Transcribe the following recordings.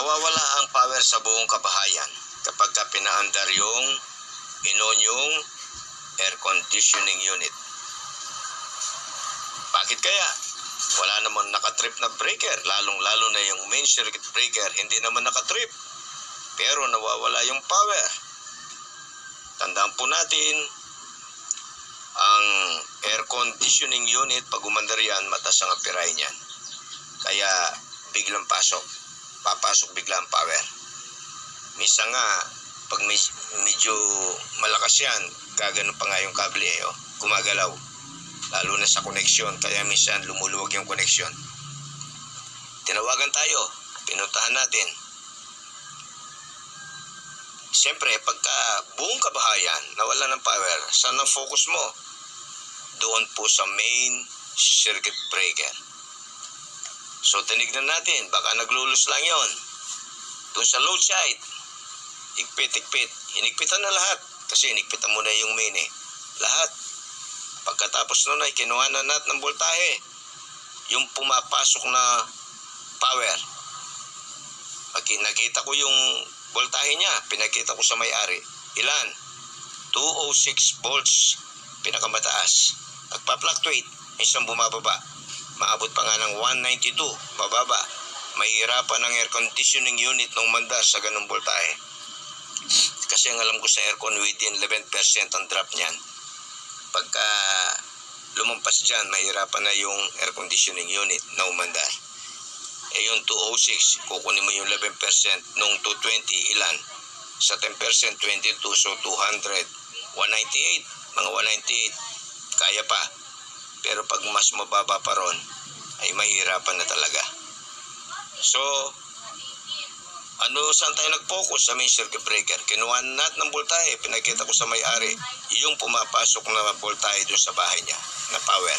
Nawawala ang power sa buong kabahayan kapag ka pinaandar yung inonyong air conditioning unit. Bakit kaya? Wala naman nakatrip na breaker, lalong-lalo na yung main circuit breaker, hindi naman nakatrip. Pero nawawala yung power. Tandaan po natin, ang air conditioning unit, pag umandar yan, matas ang apiray niyan. Kaya biglang pasok. Papasok bigla ang power. Misa nga, pag med- medyo malakas yan, gaganon pa nga yung kable eh, oh. gumagalaw. Lalo na sa koneksyon, kaya minsan lumuluwag yung koneksyon. Tinawagan tayo, pinuntahan natin. Siyempre, pagka buong kabahayan nawala ng power, saan ang focus mo? Doon po sa main circuit breaker. So, tinignan natin, baka naglulus lang yon. Doon sa load side, higpit, higpit. Hinigpitan na lahat. Kasi hinigpitan mo na yung main eh. Lahat. Pagkatapos nun ay kinuha na natin ng voltahe. Yung pumapasok na power. Pag nakita ko yung voltahe niya, pinakita ko sa may-ari. Ilan? 206 volts. Pinakamataas. Nagpa-fluctuate. Minsan bumababa. Maabot pa nga ng 192. Bababa. Mahirapan ang air conditioning unit ng mandar sa ganung voltahe. Kasi ang alam ko sa aircon within 11% ang drop niyan. Pagka lumampas dyan, mahirapan na yung air conditioning unit na umandar. Eh yung 206, kukunin mo yung 11% nung 220, ilan? Sa 10%, 22, so 200. 198, mga 198, kaya pa. Pero pag mas mababa pa ron, ay mahirapan na talaga. So, ano saan tayo nag-focus sa main circuit breaker? Kinuha natin ng voltahe, pinakita ko sa may-ari, yung pumapasok na voltahe dun sa bahay niya, na power.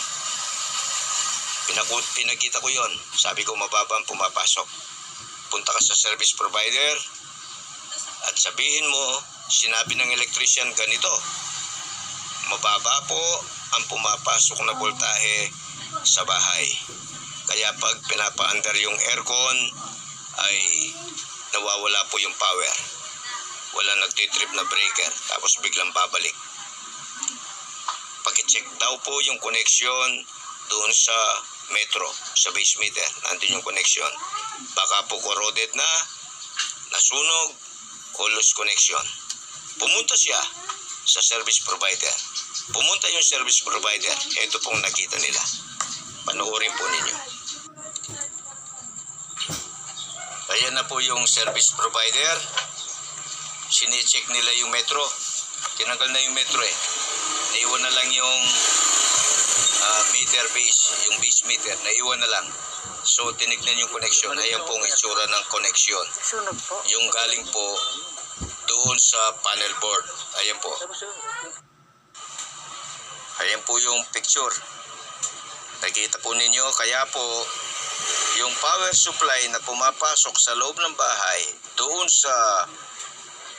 Pinaku pinakita ko yon. Sabi ko mababa ang pumapasok. Punta ka sa service provider at sabihin mo, sinabi ng electrician ganito. Mababa po ang pumapasok na voltahe sa bahay. Kaya pag pinapaandar yung aircon ay nawawala po yung power. Wala nagtitrip na breaker tapos biglang babalik. Pag-check daw po yung connection doon sa metro, sa base meter. Nandun yung connection. Baka po corroded na, nasunog, o loose connection. Pumunta siya sa service provider. Pumunta yung service provider. Ito pong nakita nila. Panoorin po ninyo. Ayan na po yung service provider. Sine-check nila yung metro. Tinanggal na yung metro eh. Naiwan na lang yung ah, meter base, yung base meter. Naiwan na lang. So, tinignan yung connection. Ayan po ang itsura ng connection. Yung galing po doon sa panel board. Ayan po. Ayan po yung picture. Nakita po ninyo, kaya po yung power supply na pumapasok sa loob ng bahay doon sa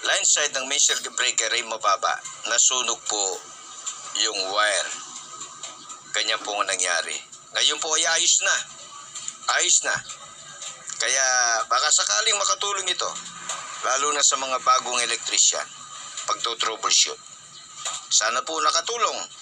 line side ng main circuit breaker ay mababa. Nasunog po yung wire. Ganyan po ang nangyari. Ngayon po ay ayos na. Ayos na. Kaya baka sakaling makatulong ito. Lalo na sa mga bagong electrician. Pagto-troubleshoot. Sana po nakatulong.